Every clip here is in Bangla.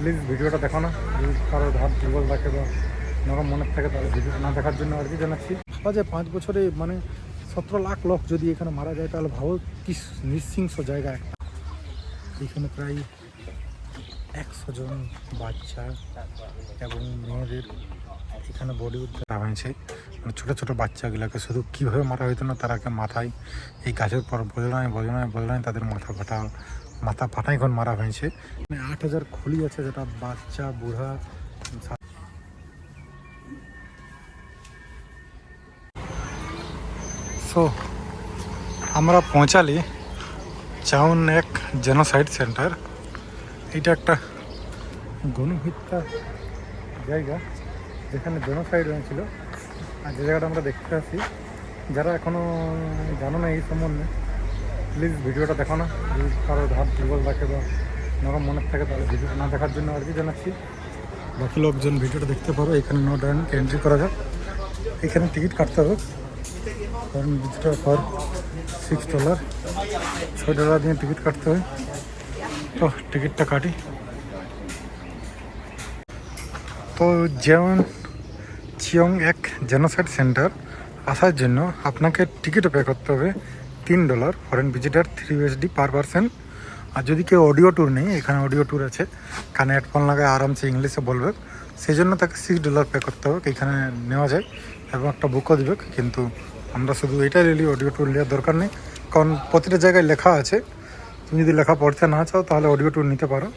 প্লিজ ভিডিওটা দেখো না। যদি কারও ধার দুর্বল থাকে বা নরম মনের থাকে, তাহলে ভিডিওটা না দেখার জন্য আর কি জানাচ্ছি। ভাবা যায় পাঁচ বছরে মানে সতেরো লাখ লোক যদি এখানে মারা যায়, তাহলে ভাবো কি নিঃশিংস জায়গা একটা। এখানে প্রায় একশো জন বাচ্চা এবং মেয়েদের এখানে বডি উদ্ধার হয়েছে। মানে ছোটো ছোটো বাচ্চাগুলোকে শুধু কীভাবে মারা হইতো না তারাকে মাথায় এই গাছের পর বজনায় বজনায় বজনায় তাদের মাথা ফাটা মাথা এখন মারা হয়েছে। মানে আট হাজার খুলি আছে যেটা বাচ্চা, বুড়া সো আমরা পৌঁছালি চাউন এক জেনোসাইড সেন্টার এটা একটা গণহত্যা জায়গা যেখানে জেনোসাইড হয়েছিল। আর যে জায়গাটা আমরা দেখতে আসি, যারা এখনও জানো না এই সম্বন্ধে প্লিজ ভিডিওটা দেখো না। যদি কারও ধার দুর্বল থাকে বা নরম মনের থাকে, তাহলে ভিডিওটা না দেখার জন্য আর কি জানাচ্ছি। বাকি লোকজন ভিডিওটা দেখতে পারো, এখানে নো ডাউন এন্ট্রি করা যাক। এখানে টিকিট কাটতে হবে, কারণ ভিজিটার ফর সিক্স ডলার ছয় ডলার দিয়ে টিকিট কাটতে হয়। তো, টিকিটটা কাটি। তো, যেমন চিয়ং এক জেনোসাইড সেন্টার আসার জন্য আপনাকে টিকিটও পে করতে হবে। তিন dollar foreign visitor three USD per person আর যদি কেউ অডিও ট্যুর নেই, এখানে অডিও ট্যুর আছে, কানে হেডফোন লাগায় আরামসে ইংলিশে বলবে। সেই জন্য তাকে সিক্স ডলার পে করতে হবে, এখানে নেওয়া যায়। এবং একটা বুকও দিবে, কিন্তু আমরা শুধু এটাই নিলি অডিও ট্যুর নেওয়ার দরকার নেই। কারণ প্রতিটা জায়গায় লেখা আছে। তুমি যদি লেখা পড়তে না চাও, তাহলে অডিও ট্যুর নিতে পারো।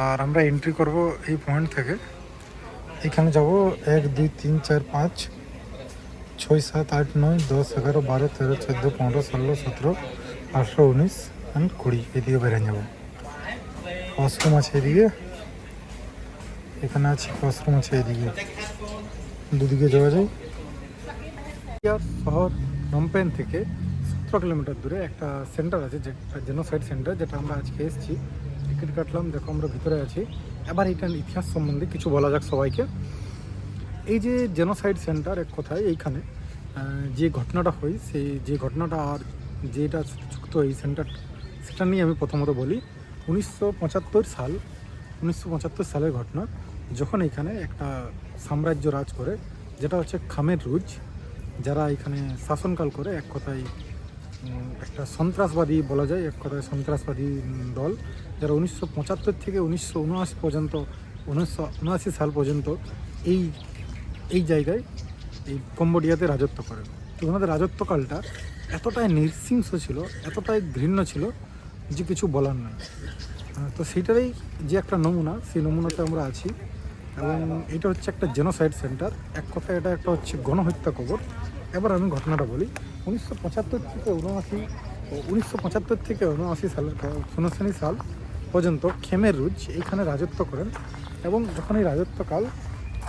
আর আমরা এন্ট্রি করব এই পয়েন্ট থেকে। এখানে যাব, এক, দুই, তিন, চার, পাঁচ ছয় সাত আট নয় দশ এগারো বারো তেরো চোদ্দ পনেরো ষোলো সতেরো আঠেরো উনিশ অ্যান্ড কুড়ি। এদিকে বেরিয়ে যাব। ওয়াশরুম আছে এদিকে। এখানে আছে ওয়াশরুম আছে এদিকে। দুদিকে যাওয়া যায়। শহর নমপেন থেকে সতেরো কিলোমিটার দূরে একটা সেন্টার আছে যেটা জেনোসাইড সেন্টার যেটা আমরা আজকে এসেছি। টিকিট কাটলাম, দেখো আমরা ভিতরে আছি। এবার এটার ইতিহাস সম্বন্ধে কিছু বলা যাক সবাইকে। এই যে জেনোসাইড সেন্টার এক কথায় এইখানে যে ঘটনাটা হয়, সেই যে ঘটনাটা আর যেটা যুক্ত এই সেন্টার সেটা নিয়ে আমি প্রথমত বলি, উনিশশো পঁচাত্তর সাল, উনিশশো পঁচাত্তর সালের ঘটনা, যখন এখানে একটা সাম্রাজ্য রাজ করে, যেটা হচ্ছে খামের রুজ, যারা এখানে শাসনকাল করে, এক কথায় একটা সন্ত্রাসবাদী বলা যায়, এক কথায় সন্ত্রাসবাদী দল, যারা উনিশশো পঁচাত্তর থেকে উনিশশো উনআশি পর্যন্ত, উনিশশো উনআশি সাল পর্যন্ত এই এই জায়গায় এই কম্বোডিয়াতে রাজত্ব করেন। তো ওনাদের রাজত্বকালটা এতটাই নৃশংস ছিল, এতটাই ঘৃণ্য ছিল যে কিছু বলার নয় তো সেইটারই যে একটা নমুনা, সেই নমুনাতে আমরা আছি। এবং এটা হচ্ছে একটা জেনোসাইড সেন্টার এক কথায় এটা একটা হচ্ছে গণহত্যা কবর। এবার আমি ঘটনাটা বলি। উনিশশো পঁচাত্তর থেকে উনআশি উনিশশো পঁচাত্তর থেকে উনআশি সালের উনআশি সাল পর্যন্ত খেমের রুজ এইখানে রাজত্ব করেন। এবং যখন এই রাজত্বকাল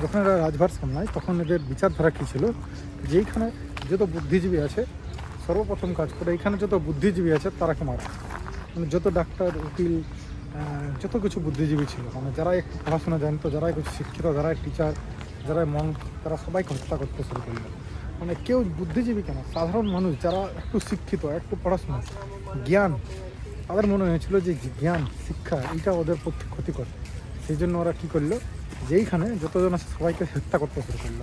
যখন এরা রাজভার সামলায়, তখন এদের বিচারধারা কী ছিল? যেইখানে যত বুদ্ধিজীবী আছে, সর্বপ্রথম কাজ করে এইখানে যত বুদ্ধিজীবী আছে, তারাকে মারা। মানে যত ডাক্তার, উকিল যত কিছু বুদ্ধিজীবী ছিল। মানে যারা একটু পড়াশোনা জানতো, যারা কিছু শিক্ষিত, যারা টিচার যারা মন, তারা সবাইকে হত্যা করতে শুরু করল। মানে কেউ বুদ্ধিজীবী কেন? সাধারণ মানুষ যারা একটু শিক্ষিত, একটু পড়াশোনা, জ্ঞান, তাদের মনে হয়েছিল যে জ্ঞান, শিক্ষা, এইটা ওদের পক্ষে ক্ষতিকর। সেই জন্য ওরা কী করল? যেইখানে যতজন আছে সবাইকে হত্যা করতে শুরু করল।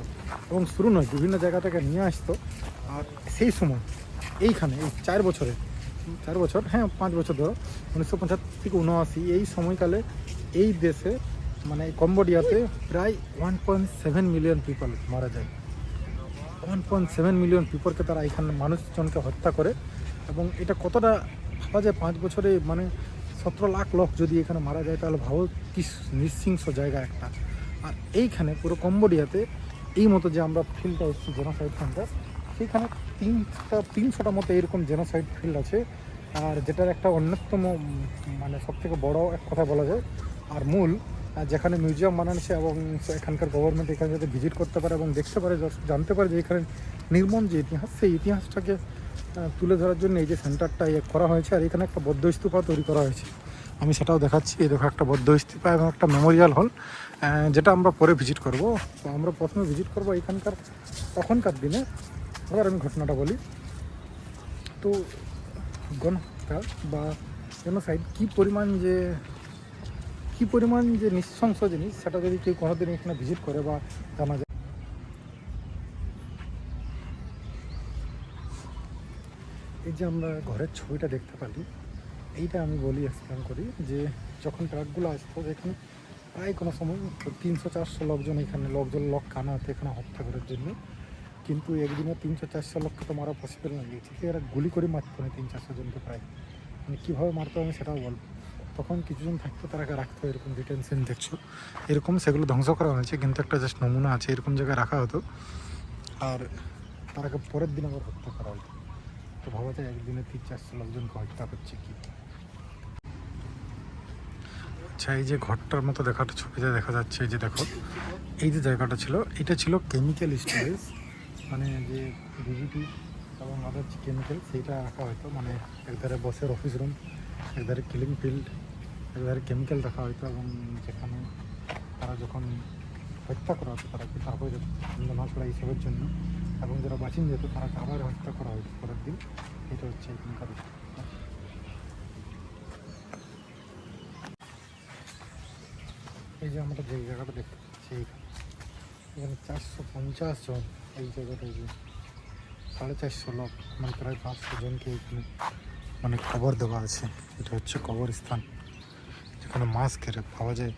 এবং শুরু নয়, বিভিন্ন জায়গা থেকে নিয়ে আসতো। আর সেই সময় এইখানে, এই চার বছরে, চার বছর হ্যাঁ পাঁচ বছর ধরো, উনিশশো পঁচাত্তর থেকে উনআশি, এই সময়কালে এই দেশে মানে কম্বোডিয়াতে প্রায় one point seven million people মারা যায়। ওয়ান পয়েন্ট সেভেন মিলিয়ন পিপলকে তারা এখানে মানুষজনকে হত্যা করে। এবং এটা কতটা ভাবা যায়, পাঁচ বছরে মানে সতেরো লাখ লোক যদি এখানে মারা যায়, তাহলে ভাবো কি নিঃশিংস জায়গা একটা। আর এইখানে পুরো কম্বোডিয়াতে এই মতো যে আমরা ফিল্ডটা এসেছি জেনোসাইড সেন্টার সেইখানে তিনটা তিনশোটা মতো এরকম জেনোসাইড ফিল্ড আছে। আর যেটার একটা অন্যতম মানে সব থেকে বড় এক কথা বলা যায়। আর মূল যেখানে মিউজিয়াম বানানো আছে এবং এখানকার গভর্নমেন্ট এখানে যাতে ভিজিট করতে পারে এবং দেখতে পারে জানতে পারে যে এখানে নির্মম যে ইতিহাস, সেই ইতিহাসটাকে তুলে ধরার জন্য এই যে সেন্টারটা ইয়ে করা হয়েছে। আর এখানে একটা বৌদ্ধ স্তূপা তৈরি করা হয়েছে। আমি সেটাও দেখাচ্ছি। এই দেখো একটা বৌদ্ধ স্তূপা এবং একটা মেমোরিয়াল হল যেটা আমরা পরে ভিজিট করব। তো আমরা প্রথমে ভিজিট করব এখানকার, তখনকার দিনে। আবার আমি ঘটনাটা বলি। তো গণহত্যা বা জেনোসাইড কী পরিমাণ যে, কী পরিমাণ যে নিঃশংস জিনিস, সেটা যদি কেউ কোনোদিন এখানে ভিজিট করে বা জানা যায়। এই যে আমরা ঘরের ছবিটা দেখতে পারি এইটা আমি বলি এক্সপ্লেন করি যে যখন ট্রাকগুলো আসতো এখানে প্রায় কোনো সময় তিনশো, চারশো লোকজন এখানে, লোকজন লোক কানা হতো এখানে হত্যা করার জন্য। কিন্তু একদিনে তিনশো, চারশো লোককে তো মারা পসিবল না গিয়েছে এরা গুলি করে মারতো না তিন, চারশো জনকে প্রায়। মানে কীভাবে মারতো আমি সেটাও বলব তখন কিছুজন থাকতো তারাকে রাখতো, এরকম ডিটেনশন দেখছ। এরকম সেগুলো ধ্বংস করা হয়েছে, কিন্তু একটা জাস্ট নমুনা আছে, এরকম জায়গায় রাখা হতো। আর তারাকে পরের দিন আবার হত্যা করা হতো। তো ভাবা যায় একদিনে তিন, চারশো লোকজনকে হত্যা করছে কি? আচ্ছা এই যে ঘরটার মতো দেখাটা ছবিতে দেখা যাচ্ছে, এই যে দেখো, এই যে জায়গাটা ছিল, এটা ছিল কেমিক্যাল স্টোরেজ মানে যে বিজিটি এবং আদার যে কেমিক্যাল সেইটা রাখা হয়তো মানে একধারে বসের অফিস রুম একধারে কিলিং ফিল্ড একধারে কেমিক্যাল রাখা হয়তো, এবং যেখানে তারা যখন হত্যা করা হতো, তারা তারপরে মাছড়া এইসবের জন্য, এবং যারা বাঁচিন যেত তারা আবার হত্যা করা হতো পরের দিন, এটা হচ্ছে এখানকার এই যে আমরা যে জায়গাটা দেখতে পাচ্ছি এখানে চারশো পঞ্চাশ জন এই জায়গাটা যে সাড়ে চারশো লোক মানে প্রায় পাঁচশো জনকে এখানে মানে খবর দেওয়া আছে। এটা হচ্ছে কবরস্থান, যেখানে মাছ কেটে পাওয়া যায়।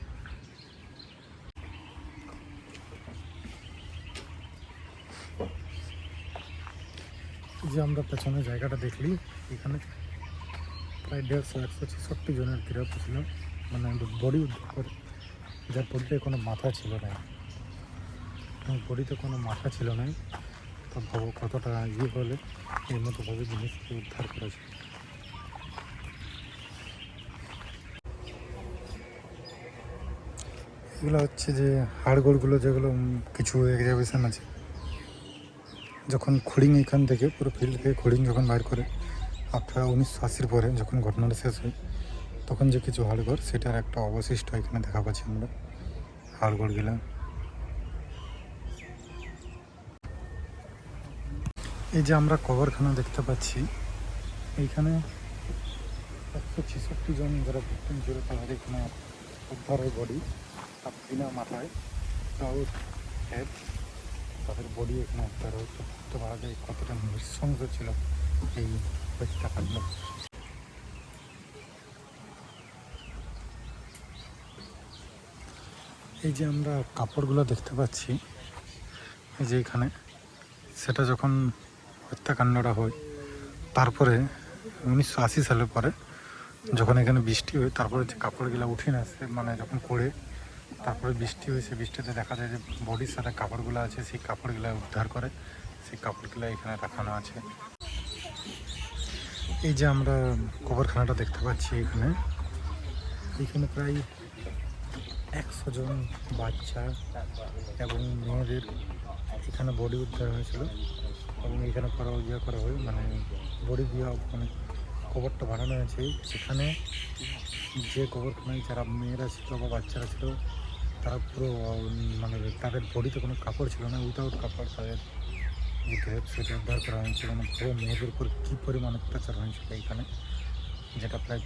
যে আমরা পেছনে জায়গাটা দেখলি, এখানে প্রায় দেড়শো, একশো ছেষট্টি জনের গৃহস্থ ছিল মানে বডি উদ্ধার করে। যার বডিতে কোনো মাথা ছিল না। বডিতে কোনো মাথা ছিল না। তো ভাবো কতটা ইয়ে হলে এর মতোভাবে জিনিসকে উদ্ধার করেছে এগুলো হচ্ছে যে হাড়গোড়গুলো যেগুলো কিছু এক্সাবিশন আছে। যখন খড়িং এখান থেকে, পুরো ফিল্ড থেকে খড়িং যখন বার করে আফটার উনিশশো আশির পরে যখন ঘটনাটা শেষ হয় তখন যে কিছু হাড়গোড়, সেটার একটা অবশিষ্ট এখানে দেখা পাচ্ছি আমরা। হাড়গড় গেলাম। এই যে আমরা কবরখানা দেখতে পাচ্ছি, এইখানে একশো ছেষট্টি জন যারা ভিক্টিম ছিল তাদের এখানে উদ্ধার হয় বডি, তার বিনা মাথায় উইথাউট হেড তাদের বডি এখানে উদ্ধার হয়। তো বুঝতে পারা যায় কতটা নৃশংস ছিল এই হত্যাকাণ্ড। এই যে আমরা কাপড়গুলো দেখতে পাচ্ছি, এই যে এখানে, সেটা যখন হত্যাকাণ্ডটা হয়, তারপরে উনিশশো আশি সালের পরে যখন এখানে বৃষ্টি হয়, তারপরে যে কাপড়গুলো উঠে না সে মানে যখন পড়ে তারপরে বৃষ্টি হয় সেই বৃষ্টিতে দেখা যায় যে বডির সাথে কাপড়গুলো আছে, সেই কাপড়গুলো উদ্ধার করে, সেই কাপড়গুলো এখানে রাখানো আছে। এই যে আমরা কবরখানাটা দেখতে পাচ্ছি এখানে এখানে প্রায় একশো জন বাচ্চা এবং মেয়েদের এখানে বডি উদ্ধার হয়েছিল এবং এখানে করা ইয়ে করা হয় মানে বডি দেওয়া মানে কবরটা বানানো হয়েছে। সেখানে যে কবরখানায় যারা মেয়েরা ছিল বা বাচ্চারা ছিল, তারা পুরো মানে তাদের বডিতে কোনো কাপড় ছিল না উইথাউট কাপড় তাদের যে গ্রেপ সেটা উদ্ধার করা হয়েছিল। মানে পুরো মেয়েদের উপর কী পরিমাণ অত্যাচার হয়েছিল এখানে, যেটা প্রায়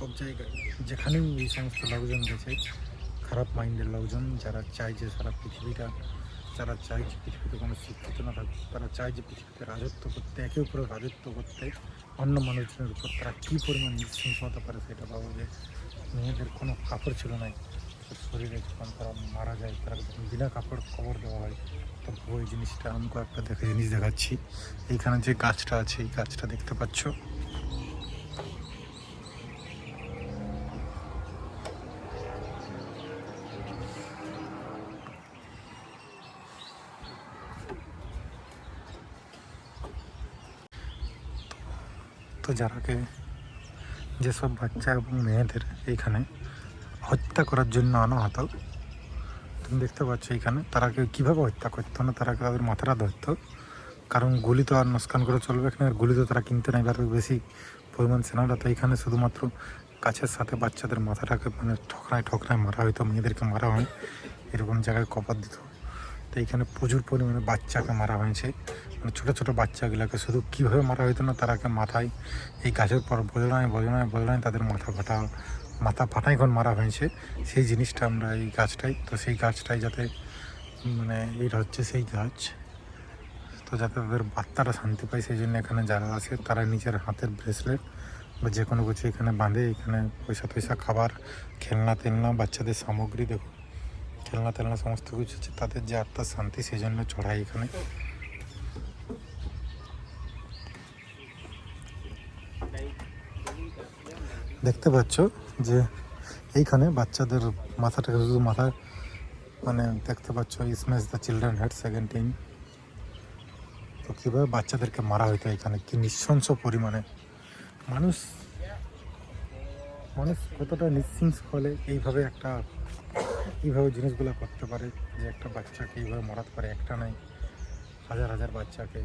সব জায়গায়। যেখানেই এই সমস্ত লোকজন গেছে, খারাপ মাইন্ডের লোকজন, যারা চায় যে সারা পৃথিবীটা, যারা চায় যে পৃথিবীতে কোনো শিক্ষিত না থাকে, তারা চায় যে পৃথিবীতে রাজত্ব করতে, একে উপরে রাজত্ব করতে, অন্য মানুষজনের উপর তারা কী পরিমাণ নৃশংসতা পারে সেটা ভাবো যে মেয়েদের কোনো কাপড় ছিল না। শরীরে যখন তারা মারা যায়, তারা যখন বিনা কাপড় খবর দেওয়া হয় তো ওই জিনিসটা আমি কয়েকটা দেখে জিনিস দেখাচ্ছি। এইখানে যে গাছটা আছে, এই গাছটা দেখতে পাচ্ছ? যারাকে যেসব বাচ্চা এবং মেয়েদের এইখানে হত্যা করার জন্য আনা হতো তুমি দেখতে পাচ্ছ এইখানে তারাকে কীভাবে হত্যা করতো না তারাকে তাদের মাথাটা ধরতো? কারণ গুলি তো আর নস্কান করে চলবে এখানে, আর গুলি তো তারা কিনতে নাই পারবে বেশি পরিমাণ সেনাটা তো এখানে শুধুমাত্র গাছের সাথে বাচ্চাদের মাথাটাকে মানে ঠকরায় ঠকরায় মারা হয়তো, মেয়েদেরকে মারা হয় এরকম জায়গায় কপার দিত। তো এখানে প্রচুর পরিমাণে বাচ্চাকে মারা হয়েছে। মানে ছোটো ছোটো বাচ্চাগুলোকে শুধু কীভাবে মারা হইতো না, তারাকে মাথায় এই গাছের পর বজনায় বজনায় বজনায় তাদের মাথা ফাটা, মাথা ফাটাইখন মারা হয়েছে। সেই জিনিসটা আমরা এই গাছটাই, তো সেই গাছটাই যাতে মানে এটা হচ্ছে সেই গাছ। তো যাতে তাদের বার্তাটা শান্তি পায়, সেই জন্য এখানে যারা আছে, তারা নিজের হাতের ব্রেসলেট বা যে কোনো কিছু এখানে বাঁধে। এখানে পয়সা টয়সা, খাবার খেলনা তেলনা বাচ্চাদের সামগ্রী দেখো খেলনা টেলনা সমস্ত কিছু হচ্ছে, তাদের যে আত্মার শান্তি সেই জন্য চড়াই এখানে। দেখতে পাচ্ছ যে এইখানে বাচ্চাদের মাথাটাকে শুধু মাথা মানে দেখতে পাচ্ছ smash the children head second team তো কীভাবে বাচ্চাদেরকে মারা হইতো এখানে? কি নিঃশংস পরিমাণে। মানুষ মানুষ কতটা নিঃশিংস হলে এইভাবে একটা এইভাবে জিনিসগুলো করতে পারে যে একটা বাচ্চাকে এইভাবে মরাতে পারে, একটা নাই হাজার হাজার বাচ্চাকে,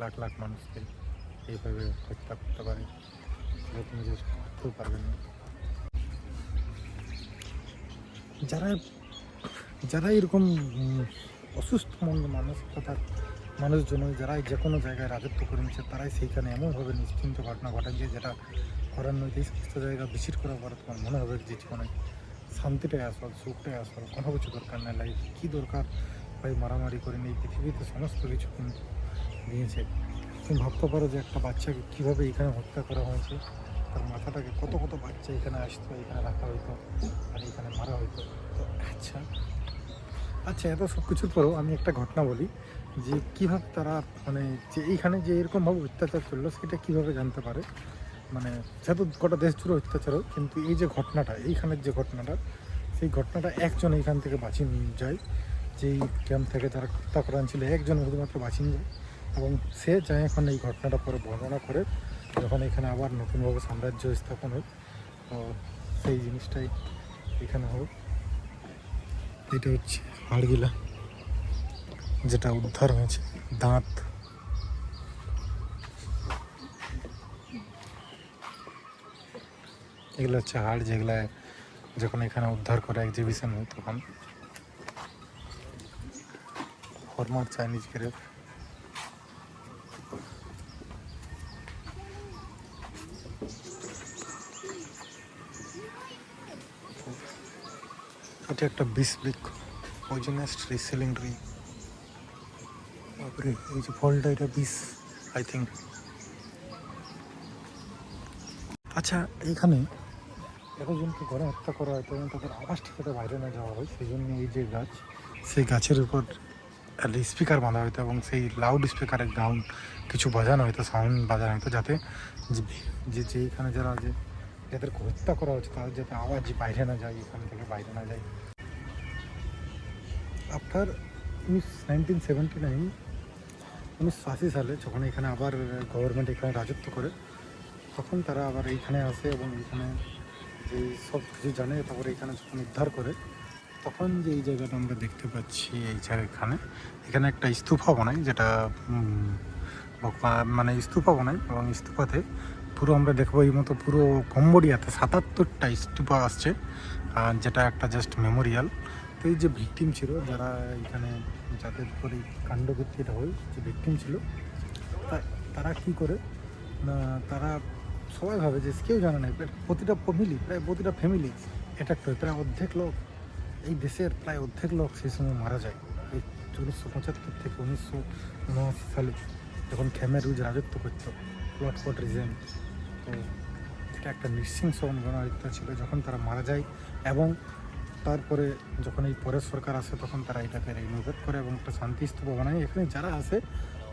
লাখ লাখ মানুষকে এইভাবে হত্যা করতে পারে। সেটা তুমি যে ভাবতেও পারবে না। যারা যারা এরকম অসুস্থ মন মানসিকতার মানুষজন যারা যে কোনো জায়গায় রাজত্ব করে নিচ্ছে, তারাই সেইখানে এমনভাবে নিশ্চিন্ত ঘটনা ঘটাচ্ছে যেটা করার নয় এই সমস্ত জায়গা ভিজিট করার পরে তোমার মনে হবে যে জীবনে শান্তিটাই আসল সুখটাই আসল, কোনো কিছু দরকার নেই লাইফ কী দরকার? ভাই, মারামারি করে নেই, পৃথিবীতে সমস্ত কিছু কিন্তু দিয়েছে। তুমি ভাবতে পারো যে একটা বাচ্চাকে কীভাবে এখানে হত্যা করা হয়েছে? তার মাথাটাকে কত কত বাচ্চা এখানে আসতো, এখানে রাখা হইতো, আর এখানে মারা হইতো। তো আচ্ছা আচ্ছা এত সব কিছুর পরেও আমি একটা ঘটনা বলি, যে কীভাবে তারা মানে যে এইখানে যে এরকমভাবে অত্যাচার চলল, সেটা কীভাবে জানতে পারে? মানে যেহেতু গোটা দেশ জুড়ে অত্যাচার হোক কিন্তু এই যে ঘটনাটা, এইখানের যে ঘটনাটা, সেই ঘটনাটা একজন এইখান থেকে বাঁচিয়ে নিয়ে যায়, যেই ক্যাম্প থেকে যারা হত্যা করা ছিল, একজন শুধুমাত্র বাঁচিয়ে যায়। এবং সে যায় এখন এই ঘটনাটা পরে বর্ণনা করে, যখন এখানে আবার নতুনভাবে সাম্রাজ্য স্থাপন হয়, তো সেই জিনিসটাই এখানে হোক এটা হচ্ছে হাড়গিলা, যেটা উদ্ধার হয়েছে, দাঁত এগুলো হচ্ছে হাড় যেগুলো যখন এখানে উদ্ধার করে এক্সিবিশন হয় তখন। ফরমার চাইনিজ গ্রেপ এটা একটা বিষ বৃক্ষ পয়জনাস ট্রি সিলিং ট্রি তারপরে এই যে ফলটা, এটা বিষ আই থিঙ্ক আচ্ছা এইখানে এতজনকে ঘরে হত্যা করা হয়, তখন তাদের আওয়াজ ঠিকাতে বাইরে না যাওয়া হয়। সেই জন্য এই যে গাছ, সেই গাছের উপর স্পিকার বাঁধা হতো এবং সেই লাউড স্পিকারের গাউন কিছু বাজানো হতো সাউন্ড বাজানো হতো যাতে যে- যে যে এখানে যারা যে যাদেরকে হত্যা করা হচ্ছে তাদের যাতে আওয়াজ বাইরে না যায়, এখান থেকে বাইরে না যায়। আফটার উনিশ নাইনটিন সেভেন্টি নাইন উনিশশো আশি সালে যখন এখানে আবার গভর্নমেন্ট এখানে রাজত্ব করে, তখন তারা আবার এইখানে আসে এবং এখানে যে সব কিছু জানে, তারপরে এখানে যখন উদ্ধার করে, তখন যে এই জায়গাটা আমরা দেখতে পাচ্ছি এই জায়গাখানে এখানে একটা স্তূপা বানায় যেটা মানে স্তূপা বানায় এবং স্তূপাতে পুরো আমরা দেখব এই মতো পুরো কম্বোডিয়াতে সাতাত্তরটা স্তূপা আসছে, আর যেটা একটা জাস্ট মেমোরিয়াল তো এই যে ভিকটিম ছিল, যারা এখানে যাদের এই কাণ্ডকৃত্যটা হয়, যে ভিকটিম ছিল তারা কি করে? না, তারা সবাই ভাবে যে কেউ জানে না প্রতিটা ফ্যামিলি প্রায় প্রতিটা ফ্যামিলি অ্যাটাক্ট হয় প্রায় অর্ধেক লোক, এই দেশের প্রায় অর্ধেক লোক সেই সময় মারা যায়। এই উনিশশো পঁচাত্তর থেকে উনিশশো উনআশি সালে যখন খেমের রুজ রাজত্ব করত প্লট ফট রিজেন তো এটা একটা নৃশংস গণহত্যা ছিল যখন তারা মারা যায় এবং তারপরে যখন এই পরের সরকার আসে তখন তারা এটাকে রিনোভেট করে এবং একটা শান্তি স্তূপ বানায়। এখানে যারা আসে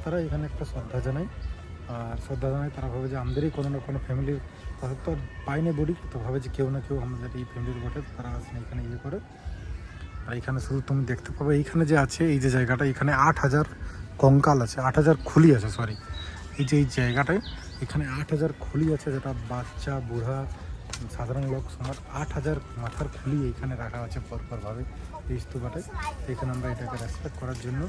তারা এখানে একটা শ্রদ্ধা জানায়। আর শ্রদ্ধা জানায় তারা ভাবে যে আমাদেরই কোনো না কোনো ফ্যামিলির তাদের তো পায়নি বডি তো ভাবে যে কেউ না কেউ আমাদের এই ফ্যামিলির বটে, তারা আসে এখানে ইয়ে করে। আর এখানে শুধু তুমি দেখতে পাবে, এইখানে যে আছে, এই যে জায়গাটা, এখানে আট হাজার কঙ্কাল আছে, আট হাজার খুলি আছে সরি এই যে এই জায়গাটায়, এখানে আট হাজার খুলি আছে, যেটা বাচ্চা, বুড়া, সাধারণ লোক সমাজ আট হাজার মাথার খুলি এখানে রাখা আছে পরপরভাবে, এই স্তূপাটায়। এখানে আমরা এটাকে রেসপেক্ট করার জন্য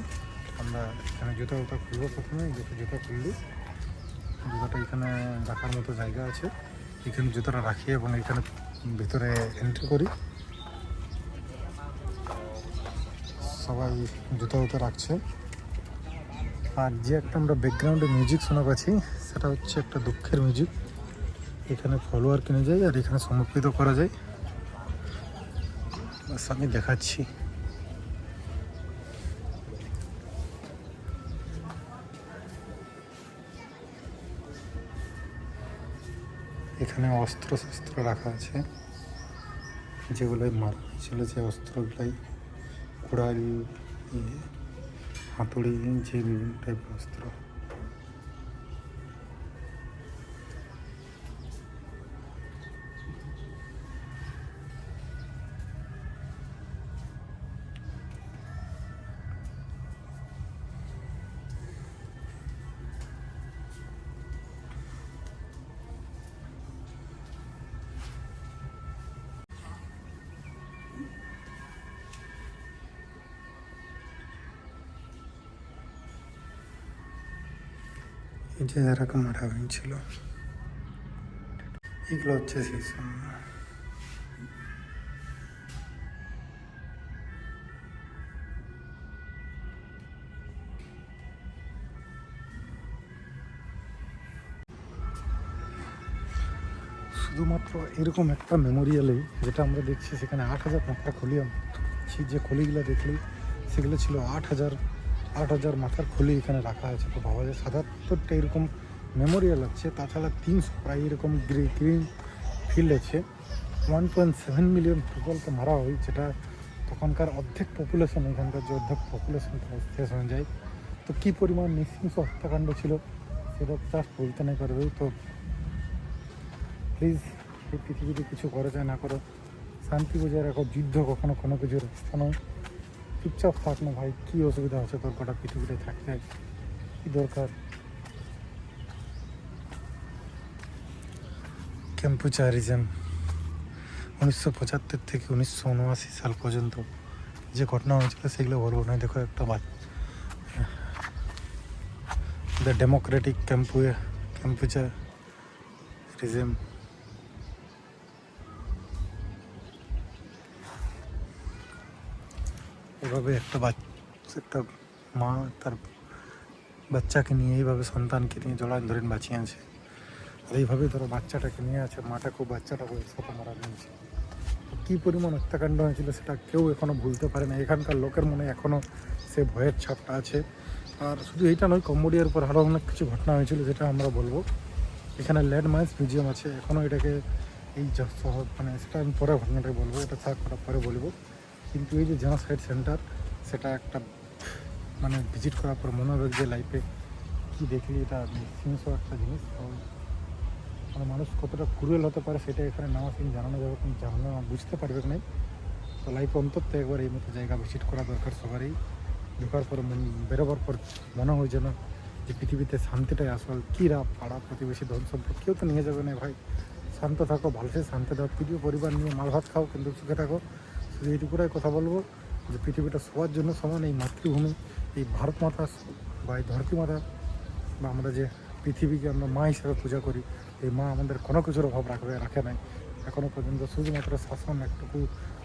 আমরা এখানে জুতা উতা খুলবো প্রথমে জুতা খুললি। জুতাটা এখানে রাখার মতো জায়গা আছে। এখানে জুতোটা রাখি এবং এখানে ভিতরে এন্ট্রি করি। সবাই জুতো উতো রাখছে। আর যে একটা আমরা ব্যাকগ্রাউন্ডে মিউজিক শোনা পাচ্ছি সেটা হচ্ছে একটা দুঃখের মিউজিক এখানে ফলোয়ার কিনে যায় আর এখানে সমর্পিত করা যায়। বাস, আমি দেখাচ্ছি। এখানে অস্ত্র শস্ত্র রাখা আছে যেগুলোই মারা হয়েছিল যে অস্ত্রগুলাই কুড়াল ইয়ে, হাতুড়ি যে টাইপের অস্ত্র। যে এগুলো হচ্ছে সেই সময়। শুধুমাত্র এরকম একটা মেমোরিয়ালে যেটা আমরা দেখছি, সেখানে আট হাজার মাথার খুলি সেই যে খুলিগুলো দেখলি সেগুলো ছিল আট হাজার আট হাজার মাথার খুলি এখানে রাখা আছে। তো ভাবা যায় সাতাত্তরটা এরকম মেমোরিয়াল আছে, তাছাড়া তিনশো প্রায় এরকম গ্রিন ফিল্ড আছে। ওয়ান পয়েন্ট সেভেন মিলিয়ন পিপলকে মারা হয়, যেটা তখনকার অর্ধেক পপুলেশন এখানকার যে অর্ধেক পপুলেশন শেষ হয়ে যায়। তো কী পরিমাণ নৃশংস হত্যাকাণ্ড ছিল, সেটা জাস্ট বলতে না পারবে তো প্লিজ এই পৃথিবীতে কিছু করে যায় না করো। শান্তি বজায় রাখো, যুদ্ধ কখনো কোনো কিছুর রাস্তা নয়। চুপচাপ থাক না ভাই, কী অসুবিধা হচ্ছে তোর গোটা পৃথিবীতে থাকতে? কী দরকার? ক্যাম্পুচারিজম উনিশশো পঁচাত্তর থেকে উনিশশো উনআশি সাল পর্যন্ত যে ঘটনা হয়েছিল সেগুলো বলব না দেখো একটা বাদ। দ্য ডেমোক্রেটিক ক্যাম্পু ক্যাম্পুচারিজম এভাবে একটা বাচ্চা একটা মা তার বাচ্চাকে নিয়ে এইভাবে সন্তানকে নিয়ে জড়ান ধরেন বাঁচিয়ে আছে আর এইভাবে ধরো বাচ্চাটাকে নিয়ে আছে, মাটা খুব বাচ্চাটাকে সাথে মারা নিয়েছে। কী পরিমাণ হত্যাকাণ্ড হয়েছিল সেটা কেউ এখনও ভুলতে পারে না। এখানকার লোকের মনে এখনও সে ভয়ের ছাপটা আছে। আর শুধু এইটা নয়, কম্বোডিয়ার উপর আরও অনেক কিছু ঘটনা হয়েছিল যেটা আমরা বলব। এখানে ল্যান্ডমার্কস মিউজিয়াম আছে। এখনও এটাকে এই শহর মানে সেটা আমি পরে ঘটনাটাই বলব, এটা থাক পরে বলব। কিন্তু এই যে জেনোসাইড সেন্টার সেটা একটা মানে ভিজিট করার পর মনে হবে যে লাইফে কী দেখলি এটা নৃশংস একটা জিনিস। মানে মানুষ কতটা ক্রুয়েল হতে পারে সেটা এখানে নামা সিন জানানো যাবে কিন্তু জানানো বুঝতে পারবে না তো লাইফে অন্তত একবার এই মতো জায়গা ভিজিট করা দরকার সবারই। ঢোকার পর বেরোবার পর মনে হয় যেন যে পৃথিবীতে শান্তিটাই আসল। কীরা, পাড়া, প্রতিবেশী, ধন সম্পদ, কেউ তো নিয়ে যাবে না ভাই। শান্ত থাকো, ভালোসে শান্তি থাকো, প্রিয় পরিবার নিয়ে মাল ভাত খাও, কিন্তু সুখে থাকো। শুধু এইটুকুটাই কথা বলব, যে পৃথিবীটা সবার জন্য সমান, এই মাতৃভূমি, এই ভারত মাতা বা এই ধরতী মাতা, বা আমরা যে পৃথিবীকে আমরা মা হিসেবে পূজা করি, এই মা আমাদের কোনো কিছুর অভাব রাখবে রাখে নাই। এখনও পর্যন্ত শুধুমাত্র শাসন, একটুকু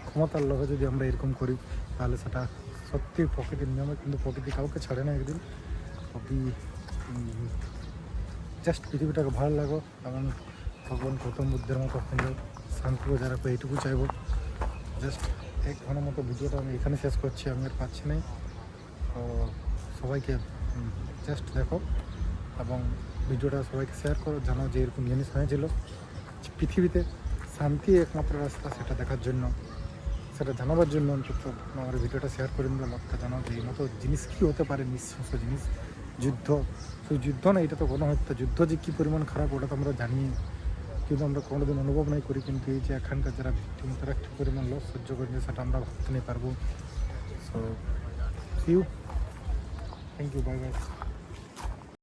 ক্ষমতার লোভে যদি আমরা এরকম করি, তাহলে সেটা সত্যি প্রকৃতির নিয়মে, কিন্তু প্রকৃতি কাউকে ছাড়ে না একদিন। প্রকৃতি জাস্ট পৃথিবীটাকে ভালো লাগো, এবং ভগবান গৌতম বুদ্ধের মতো শান্তি বজায় রাখো, এইটুকু চাইব। জাস্ট এক ঘণ্টার মতো ভিডিওটা আমি এখানে শেষ করছি, আমি আর পাচ্ছি নাই। তো সবাইকে জাস্ট দেখো এবং ভিডিওটা সবাইকে শেয়ার করো জানো যে এরকম জিনিস হয়েছিল। পৃথিবীতে শান্তি একমাত্র রাস্তা সেটা দেখার জন্য, সেটা জানাবার জন্য অন্তত আমার ভিডিওটা শেয়ার করে দিলে লোকটা জানাও যে এই মতো জিনিস কী হতে পারে, নৃশংস জিনিস, যুদ্ধ। শুধু যুদ্ধ না, এটা তো কোনো হত্যা যুদ্ধ যে কী পরিমাণ খারাপ, ওটা তো আমরা জানি। কিন্তু আমরা কোনোদিন অনুভব নাই করি, কিন্তু এই যে এখানকার যারা ভিক্টিম তারা কী পরিমাণ লস সহ্য করেছে সেটা আমরা ভাবতে নিয়ে পারব। So thank you bye bye